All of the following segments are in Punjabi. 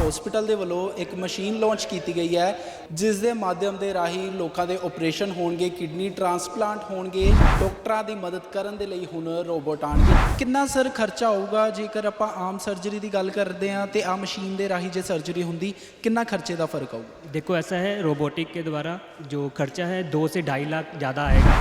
ਹਸਪੀਟਲ ਦੇ ਵੱਲੋਂ ਇੱਕ ਮਸ਼ੀਨ ਲਾਂਚ ਕੀਤੀ ਗਈ ਹੈ ਜਿਸ ਦੇ ਮਾਧਿਅਮ ਦੇ ਰਾਹੀਂ ਲੋਕਾਂ ਦੇ ਆਪਰੇਸ਼ਨ ਹੋਣਗੇ ਕਿਡਨੀ ਟ੍ਰਾਂਸਪਲਾਂਟ ਹੋਣਗੇ ਡਾਕਟਰਾਂ ਦੀ ਮਦਦ ਕਰਨ ਦੇ ਲਈ ਹੁਣ ਰੋਬੋਟ ਆਣਗੇ ਕਿੰਨਾ ਸਰ ਖਰਚਾ ਆਊਗਾ ਜੇਕਰ ਆਪਾਂ ਆਮ ਸਰਜਰੀ ਦੀ ਗੱਲ ਕਰਦੇ ਹਾਂ ਤੇ ਆ ਮਸ਼ੀਨ ਦੇ ਰਾਹੀਂ ਜੇ ਸਰਜਰੀ ਹੁੰਦੀ ਕਿੰਨਾ ਖਰਚੇ ਦਾ ਫਰਕ ਆਊਗਾ देखो ऐसा है रोबोटिक के द्वारा जो खर्चा है दो से ढाई लाख ज़्यादा आएगा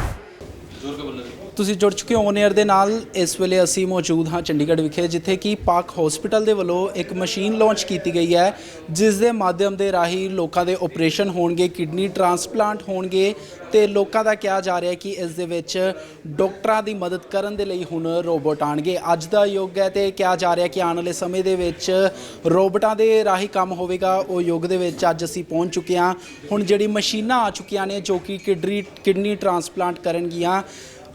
ਤੁਸੀਂ ਜੁੜ ਚੁੱਕੇ ਹੋ ਏਅਰ ਦੇ ਨਾਲ। ਇਸ ਵੇਲੇ ਅਸੀਂ ਮੌਜੂਦ ਹਾਂ ਚੰਡੀਗੜ੍ਹ ਵਿਖੇ, ਜਿੱਥੇ ਕਿ ਪਾਕ ਹਸਪੀਟਲ ਦੇ ਵੱਲੋਂ ਇੱਕ ਮਸ਼ੀਨ ਲਾਂਚ ਕੀਤੀ ਗਈ ਹੈ, ਜਿਸ ਦੇ ਮਾਧਿਅਮ ਦੇ ਰਾਹੀਂ ਲੋਕਾਂ ਦੇ ਆਪਰੇਸ਼ਨ ਹੋਣਗੇ ਕਿਡਨੀ ਟ੍ਰਾਂਸਪਲਾਂਟ ਹੋਣਗੇ ਤੇ ਲੋਕਾਂ ਦਾ ਕਿਹਾ ਜਾ ਰਿਹਾ ਹੈ ਕਿ ਇਸ ਦੇ ਵਿੱਚ ਡਾਕਟਰਾਂ ਦੀ ਮਦਦ ਕਰਨ ਦੇ ਲਈ ਹੁਣ ਰੋਬੋਟ ਆਣਗੇ ਅੱਜ ਦਾ ਯੁੱਗ ਹੈ ਤੇ ਕਿਹਾ ਜਾ ਰਿਹਾ ਕਿ ਆਉਣ ਵਾਲੇ ਸਮੇਂ ਦੇ ਵਿੱਚ ਰੋਬੋਟਾਂ ਦੇ ਰਾਹੀਂ ਕੰਮ ਹੋਵੇਗਾ। ਉਹ ਯੁੱਗ ਦੇ ਵਿੱਚ ਅੱਜ ਅਸੀਂ ਪਹੁੰਚ ਚੁੱਕੇ ਹਾਂ। ਹੁਣ ਜਿਹੜੀ ਮਸ਼ੀਨਾਂ ਆ ਚੁੱਕੀਆਂ ਨੇ, ਜੋ ਕਿ ਕਿਡਨੀ ਕਿਡਨੀ ਟ੍ਰਾਂਸਪਲਾਂਟ ਕਰਨਗੀਆਂ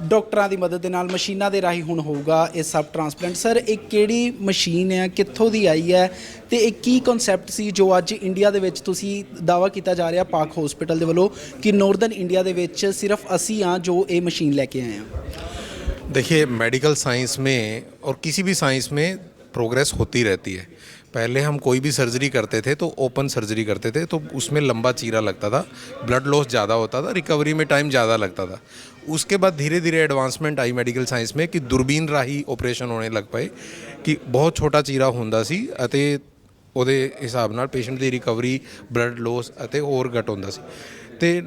ਡਾਕਟਰਾਂ ਦੀ ਮਦਦ ਦੇ ਨਾਲ ਮਸ਼ੀਨਾਂ ਦੇ ਰਾਹੀਂ ਹੁਣ ਹੋਊਗਾ ਇਹ ਸਬ ਟ੍ਰਾਂਸਪਲਾਂਟ ਸਰ ਇਹ ਕਿਹੜੀ ਮਸ਼ੀਨ ਹੈ ਕਿੱਥੋਂ ਦੀ ਆਈ ਹੈ ਤੇ ਇਹ ਕੀ ਕਨਸੈਪਟ ਸੀ ਜੋ ਅੱਜ ਇੰਡੀਆ ਦੇ ਵਿੱਚ ਤੁਸੀਂ ਦਾਵਾ ਕੀਤਾ ਜਾ ਰਿਹਾ ਪਾਕ ਹਸਪੀਟਲ ਦੇ ਵੱਲੋਂ ਕਿ ਨਾਰਥਰਨ ਇੰਡੀਆ ਦੇ ਵਿੱਚ ਸਿਰਫ ਅਸੀਂ ਹਾਂ ਜੋ ਇਹ ਮਸ਼ੀਨ ਲੈ ਕੇ ਆਏ ਹਾਂ देखिए मेडिकल साइंस में और किसी भी साइंस में प्रोग्रेस होती रहती है पहले हम कोई भी सर्जरी करते थे तो ओपन सर्जरी करते थे तो उसमें लंबा चीरा लगता था ब्लड लॉस ज़्यादा होता था रिकवरी में टाइम ज़्यादा लगता था उसके बाद धीरे धीरे एडवांसमेंट आई मेडिकल ਸਾਇੰਸ में कि दूरबीन ਰਾਹੀਂ ਆਪਰੇਸ਼ਨ ਹੋਣੇ ਲੱਗ ਪਏ ਕਿ ਬਹੁਤ ਛੋਟਾ ਚੀਰਾ ਹੁੰਦਾ ਸੀ ਅਤੇ ਉਹਦੇ ਹਿਸਾਬ ਨਾਲ ਪੇਸ਼ੈਂਟ ਦੀ ਰਿਕਵਰੀ ਬਲੱਡ ਲੋਸ ਅਤੇ ਹੋਰ ਘਟ ਹੁੰਦਾ ਸੀ ਤੇ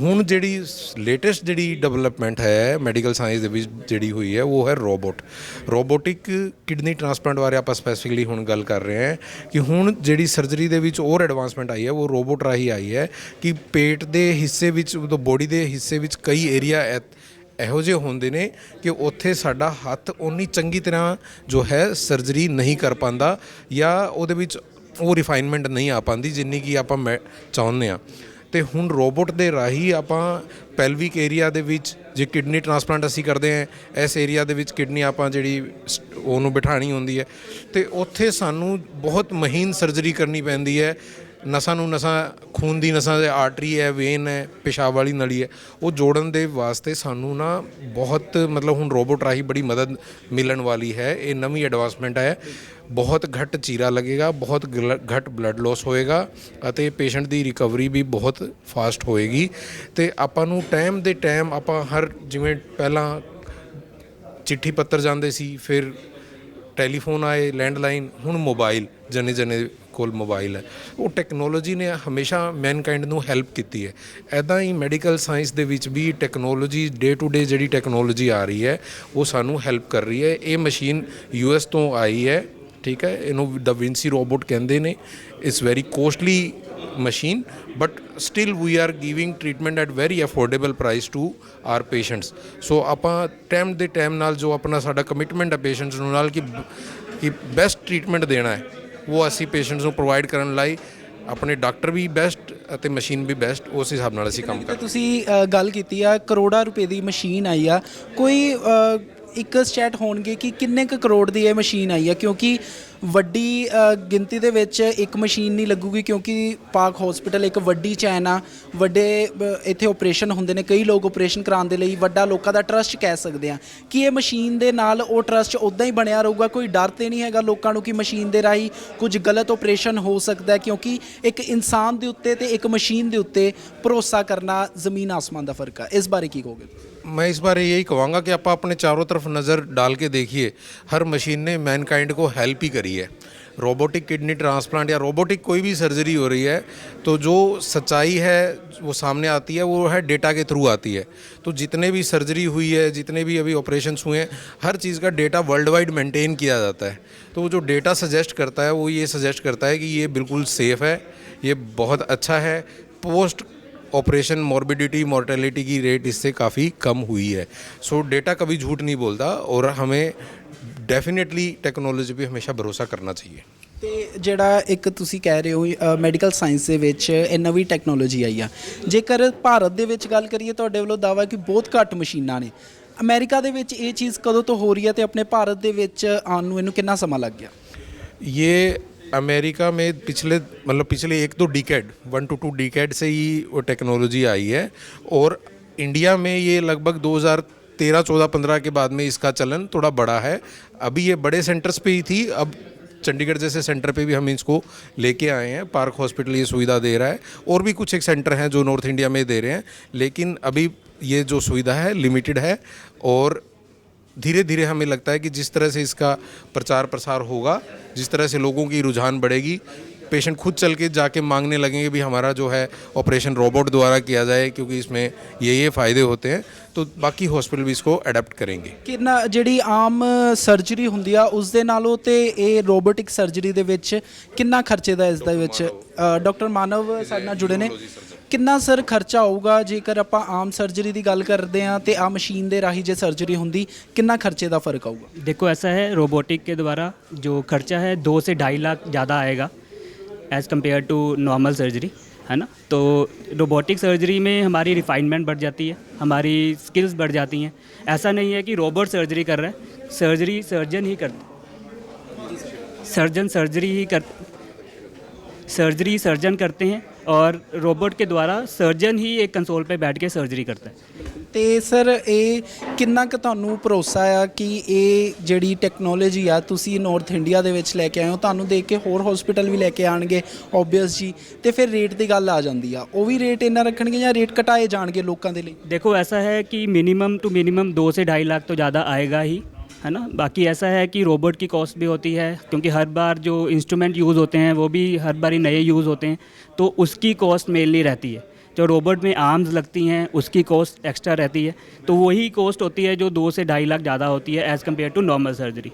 ਹੁਣ ਜਿਹੜੀ ਲੇਟੈਸਟ ਜਿਹੜੀ ਡਿਵੈਲਪਮੈਂਟ ਹੈ ਮੈਡੀਕਲ ਸਾਇੰਸ ਦੇ ਵਿੱਚ ਜਿਹੜੀ ਹੋਈ ਹੈ, ਉਹ ਹੈ ਰੋਬੋਟ ਰੋਬੋਟਿਕ ਕਿਡਨੀ ਟ੍ਰਾਂਸਪਲਾਂਟ ਬਾਰੇ ਆਪਾਂ ਸਪੈਸੀਫਿਕਲੀ ਹੁਣ ਗੱਲ ਕਰ ਰਹੇ ਹਾਂ ਕਿ ਹੁਣ ਜਿਹੜੀ ਸਰਜਰੀ ਦੇ ਵਿੱਚ ਹੋਰ ਐਡਵਾਂਸਮੈਂਟ ਆਈ ਹੈ, ਉਹ ਰੋਬੋਟ ਰਾਹੀਂ ਆਈ ਹੈ ਕਿ ਪੇਟ ਦੇ ਹਿੱਸੇ ਵਿੱਚ ਉਹ ਬੋਡੀ ਦੇ ਹਿੱਸੇ ਵਿੱਚ ਕਈ ਏਰੀਆ ਇਹੋ ਜਿਹੇ ਹੁੰਦੇ ਨੇ ਕਿ ਉੱਥੇ ਸਾਡਾ ਹੱਥ ਉਨੀ ਚੰਗੀ ਤਰ੍ਹਾਂ ਜੋ ਹੈ ਸਰਜਰੀ ਨਹੀਂ ਕਰ ਪਾਉਂਦਾ ਜਾਂ ਉਹਦੇ ਵਿੱਚ ਉਹ ਰਿਫਾਈਨਮੈਂਟ ਨਹੀਂ ਆ ਪਾਉਂਦੀ ਜਿੰਨੀ ਕਿ ਆਪਾਂ ਮੈਂ ਚਾਹੁੰਦੇ ਆ ਤੇ ਹੁਣ ਰੋਬੋਟ ਦੇ ਰਾਹੀਂ ਆਪਾਂ ਪੈਲਵਿਕ ਏਰੀਆ ਦੇ ਵਿੱਚ ਜੇ ਕਿਡਨੀ ਟ੍ਰਾਂਸਪਲਾਂਟ ਅਸੀਂ ਕਰਦੇ ਹਾਂ, ਇਸ ਏਰੀਆ ਦੇ ਵਿੱਚ ਕਿਡਨੀ ਆਪਾਂ ਜਿਹੜੀ ਸ- ਉਹਨੂੰ ਬਿਠਾਣੀ ਹੁੰਦੀ ਹੈ। ਤੇ ਉੱਥੇ ਸਾਨੂੰ ਬਹੁਤ ਮਹੀਨ ਸਰਜਰੀ ਕਰਨੀ ਪੈਂਦੀ ਹੈ। ਨਸਾਂ ਨੂੰ ਨਸਾਂ, ਖੂਨ ਦੀ ਨਸਾਂ ਦੇ ਆਰਟਰੀ ਹੈ ਵੇਨ ਹੈ, ਪਿਸ਼ਾਬ ਵਾਲੀ ਨਲੀ ਹੈ, ਉਹ ਜੋੜਨ ਦੇ ਵਾਸਤੇ ਸਾਨੂੰ ਨਾ ਬਹੁਤ ਮਤਲਬ ਹੁਣ ਰੋਬੋਟ ਰਾਹੀਂ ਬੜੀ ਮਦਦ ਮਿਲਣ ਵਾਲੀ ਹੈ। ਇਹ ਨਵੀਂ ਐਡਵਾਂਸਮੈਂਟ ਹੈ। ਬਹੁਤ ਘੱਟ ਚੀਰਾ ਲੱਗੇਗਾ, ਬਹੁਤ ਗਲ- ਘੱਟ ਬਲੱਡ ਲਾਸ ਹੋਏਗਾ ਅਤੇ ਪੇਸ਼ੈਂਟ ਦੀ ਰਿਕਵਰੀ ਵੀ ਬਹੁਤ ਫਾਸਟ ਹੋਏਗੀ। ਤੇ ਆਪਾਂ ਨੂੰ ਟਾਈਮ ਦੇ ਟਾਈਮ ਆਪਾਂ ਹਰ ਜਿਵੇਂ ਪਹਿਲਾਂ ਚਿੱਠੀ ਪੱਤਰ ਜਾਂਦੇ ਸੀ, ਫਿਰ ਟੈਲੀਫੋਨ ਆਏ ਲੈਂਡਲਾਈਨ ਹੁਣ ਮੋਬਾਈਲ ਜਨੇ ਜਨੇ ਕੋਲ ਮੋਬਾਈਲ ਹੈ। ਉਹ ਟੈਕਨੋਲੋਜੀ ਨੇ ਹਮੇਸ਼ਾ ਮੈਨਕਾਈਂਡ ਨੂੰ ਹੈਲਪ ਕੀਤੀ ਹੈ। ਐਦਾਂ ਹੀ ਮੈਡੀਕਲ ਸਾਇੰਸ ਦੇ ਵਿੱਚ ਵੀ ਟੈਕਨੋਲੋਜੀ ਡੇ ਟੂ ਡੇ ਜਿਹੜੀ ਟੈਕਨੋਲੋਜੀ ਆ ਰਹੀ ਹੈ, ਉਹ ਸਾਨੂੰ ਹੈਲਪ ਕਰ ਰਹੀ ਹੈ। ਇਹ ਮਸ਼ੀਨ ਯੂਐਸ ਤੋਂ ਆਈ ਹੈ, ਠੀਕ ਹੈ? ਇਹਨੂੰ ਦਾ ਵਿੰਸੀ ਰੋਬੋਟ ਕਹਿੰਦੇ ਨੇ। It's very costly machine, but still we are giving treatment at very affordable price to our patients. So, ਆਪਾਂ ਟਾਈਮ ਦੇ ਟਾਈਮ ਨਾਲ ਜੋ ਆਪਣਾ ਸਾਡਾ ਕਮਿਟਮੈਂਟ ਹੈ ਪੇਸ਼ੈਂਟਸ ਨੂੰ ਨਾਲ ਕਿ ਕਿ ਬੈਸਟ ਟ੍ਰੀਟਮੈਂਟ ਦੇਣਾ ਹੈ। ਉਹ ਅਸੀਂ ਪੇਸ਼ੈਂਟਸ ਨੂੰ ਪ੍ਰੋਵਾਈਡ ਕਰਨ ਲਈ ਆਪਣੇ ਡਾਕਟਰ ਵੀ ਬੈਸਟ ਅਤੇ ਮਸ਼ੀਨ ਵੀ ਬੈਸਟ ਉਸ ਹਿਸਾਬ ਨਾਲ ਅਸੀਂ ਕੰਮ ਕਰਦੇ ਤੁਸੀਂ ਅ, ਗੱਲ ਕੀਤੀ ਆ ਕਰੋੜਾਂ ਰੁਪਏ ਦੀ ਮਸ਼ੀਨ ਆਈ ਆ। ਕੋਈ ਅ, ਇੱਕ ਸਟੈਟ ਹੋਣਗੇ ਕਿ ਕਿੰਨੇ ਕੁ ਕਰੋੜ ਦੀ ਇਹ ਮਸ਼ੀਨ ਆਈ ਆ ਕਿਉਂਕਿ ਵੱਡੀ ਅ, ਗਿਣਤੀ ਦੇ ਵਿੱਚ ਇੱਕ ਮਸ਼ੀਨ ਨਹੀਂ ਲੱਗੂਗੀ ਕਿਉਂਕਿ ਪਾਕ ਹਸਪੀਟਲ ਇੱਕ ਵੱਡੀ ਚੈਨ ਆ। ਵੱਡੇ ਅ, ਇੱਥੇ ਆਪਰੇਸ਼ਨ ਹੁੰਦੇ ਨੇ। ਕਈ ਲੋਕ ਆਪਰੇਸ਼ਨ ਕਰਾਉਣ ਦੇ ਲਈ ਵੱਡਾ ਲੋਕਾਂ ਦਾ ਟਰਸਟ ਕਹਿ ਸਕਦੇ ਆ। ਕਿ ਇਹ ਮਸ਼ੀਨ ਦੇ ਨਾਲ ਉਹ ਟਰਸਟ ਉਦਾਂ ਹੀ ਬਣਿਆ ਰਹੂਗਾ? ਕੋਈ ਡਰ ਤੇ ਨਹੀਂ ਹੈਗਾ ਲੋਕਾਂ ਨੂੰ ਕਿ ਮਸ਼ੀਨ ਦੇ ਰਾਹੀਂ ਕੁਝ ਗਲਤ ਆਪਰੇਸ਼ਨ ਹੋ ਸਕਦਾ ਹੈ? ਕਿਉਂਕਿ ਇੱਕ ਇਨਸਾਨ ਦੇ ਉੱਤੇ ਤੇ ਇੱਕ ਮਸ਼ੀਨ ਦੇ ਉੱਤੇ ਭਰੋਸਾ ਕਰਨਾ ਜ਼ਮੀਨ ਆਸਮਾਨ ਦਾ ਫ਼ਰਕ ਆ। ਇਸ ਬਾਰੇ ਕੀ ਕਹੋਗੇ मैं इस बारे यही कहूँगा कि आप अपने चारों तरफ़ नज़र डाल के देखिए। हर मशीन ने मैनकाइंड को हेल्प ही करी है। रोबोटिक किडनी ट्रांसप्लांट या रोबोटिक कोई भी सर्जरी हो रही है तो जो सच्चाई है, वो सामने आती है, वो है डेटा के थ्रू आती है। तो जितने भी सर्जरी हुई है, जितने भी अभी ऑपरेशन हुए हैं, हर चीज़ का डेटा वर्ल्ड वाइड मेंटेन किया जाता है। तो वो जो डेटा सजेस्ट करता है, वो ये सजेस्ट करता है कि ये बिल्कुल सेफ़ है, ये बहुत अच्छा है। पोस्ट ऑपरेशन मॉर्बिडिटी मॉर्टेलिटी की रेट इससे काफ़ी कम हुई है सो डेटा कभी झूठ नहीं बोलता और हमें डेफिनेटली टेक्नोलॉजी पे हमेशा भरोसा करना चाहिए ਤੇ ਜਿਹੜਾ ਇੱਕ ਤੁਸੀਂ ਕਹਿ ਰਹੇ ਹੋ ਮੈਡੀਕਲ ਸਾਇੰਸ ਦੇ ਵਿੱਚ ਇਹ ਨਵੀਂ ਟੈਕਨੋਲੋਜੀ ਆਈ ਆ ਜੇਕਰ ਭਾਰਤ ਦੇ ਵਿੱਚ ਗੱਲ ਕਰੀਏ ਤੁਹਾਡੇ ਵੱਲੋਂ ਦਾਵਾ ਕਿ ਬਹੁਤ ਘੱਟ ਮਸ਼ੀਨਾਂ ਨੇ ਅਮਰੀਕਾ ਦੇ ਵਿੱਚ ਇਹ ਚੀਜ਼ ਕਦੋਂ ਤੋਂ ਹੋ ਰਹੀ ਹੈ ਤੇ ਆਪਣੇ ਭਾਰਤ ਦੇ ਵਿੱਚ ਆਉਣ ਨੂੰ ਇਹਨੂੰ ਕਿੰਨਾ ਸਮਾਂ ਲੱਗ ਗਿਆ ये अमेरिका में पिछले मतलब पिछले एक दो decade one to two decade से ही वो टेक्नोलॉजी आई है और इंडिया में ये लगभग 2013 14 15 के बाद में इसका चलन थोड़ा बड़ा है। अभी ये बड़े सेंटर्स पे ही थी, अब चंडीगढ़ जैसे सेंटर पे भी हम इसको लेके आए हैं। पार्क हॉस्पिटल ये सुविधा दे रहा है और भी कुछ एक सेंटर हैं जो नॉर्थ इंडिया में दे रहे हैं, लेकिन अभी ये जो सुविधा है लिमिटेड है और धीरे धीरे हमें लगता है कि जिस तरह से इसका प्रचार प्रसार होगा जिस तरह से लोगों की रुझान बढ़ेगी पेशेंट खुद चल के जाके मांगने लगेंगे भी हमारा जो है ऑपरेशन रोबोट द्वारा किया जाए क्योंकि इसमें ये ये फ़ायदे होते हैं तो बाकी हॉस्पिटल भी इसको अडेप्ट करेंगे ਕਿੰਨਾ ਜਿਹੜੀ ਆਮ ਸਰਜਰੀ ਹੁੰਦੀ ਆ ਉਸ ਦੇ ਨਾਲੋਂ ਤੇ ਇਹ ਰੋਬੋਟਿਕ ਸਰਜਰੀ ਦੇ ਵਿੱਚ ਕਿੰਨਾ ਖਰਚੇ ਦਾ ਇਸ ਦੇ ਵਿੱਚ ਡਾਕਟਰ ਮਾਨਵ ਸਾਡੇ ਨਾਲ ਜੁੜੇ ਨੇ ਕਿੰਨਾ ਸਰ ਖਰਚਾ ਆਊਗਾ ਜੇਕਰ ਆਪਾਂ ਆਮ ਸਰਜਰੀ ਦੀ ਗੱਲ ਕਰਦੇ ਆ ਤੇ ਆ ਮਸ਼ੀਨ ਦੇ ਰਾਹੀਂ ਜੇ ਸਰਜਰੀ ਹੁੰਦੀ ਕਿੰਨਾ ਖਰਚੇ ਦਾ ਫਰਕ ਆਊਗਾ देखो ऐसा है रोबोटिक के द्वारा जो खर्चा है दो से ढाई लाख ज़्यादा आएगा as compared to normal surgery है ना तो रोबोटिक सर्जरी में हमारी रिफाइनमेंट बढ़ जाती है हमारी स्किल्स बढ़ जाती हैं ऐसा नहीं है कि रोबोट सर्जरी कर रहा है सर्जरी सर्जन ही कर सर्जन सर्जरी ही कर सर्जरी सर्जन करते हैं और रोबोट के द्वारा सर्जन ही एक कंसोल पे बैठ के सर्जरी करता है ਤੇ ਸਰ ਇਹ ਕਿੰਨਾ ਕੁ ਤੁਹਾਨੂੰ ਭਰੋਸਾ ਆ ਕਿ ਇਹ ਜਿਹੜੀ ਟੈਕਨੋਲੋਜੀ ਆ ਤੁਸੀਂ ਨਾਰਥ ਇੰਡੀਆ ਦੇ ਵਿੱਚ ਲੈ ਕੇ ਆਏ ਹੋ ਤੁਹਾਨੂੰ ਦੇਖ ਕੇ ਹੋਰ ਹਸਪੀਟਲ ਵੀ ਲੈ ਕੇ ਆਣਗੇ ਓਬਵੀਅਸ ਜੀ ਤੇ ਫਿਰ ਰੇਟ ਦੀ ਗੱਲ ਆ ਜਾਂਦੀ ਆ ਉਹ ਵੀ ਰੇਟ ਇੰਨਾ ਰੱਖਣਗੇ ਜਾਂ ਰੇਟ ਘਟਾਏ ਜਾਣਗੇ ਲੋਕਾਂ ਦੇ ਲਈ देखो ऐसा है कि मिनिमम टू मिनिमम दो से ढाई लाख तो ज़्यादा आएगा ही है ना? बाकी ऐसा है कि रोबोट की कॉस्ट भी होती है, क्योंकि हर बार जो इंस्ट्रूमेंट यूज़ होते हैं, वो भी हर बार ही नए यूज़ होते हैं तो उसकी कॉस्ट मेनली रहती है। जो रोबोट में आर्म्स लगती हैं, उसकी कॉस्ट एक्स्ट्रा रहती है। तो वही कॉस्ट होती है जो दो से ढाई लाख ज़्यादा होती है as compare to normal surgery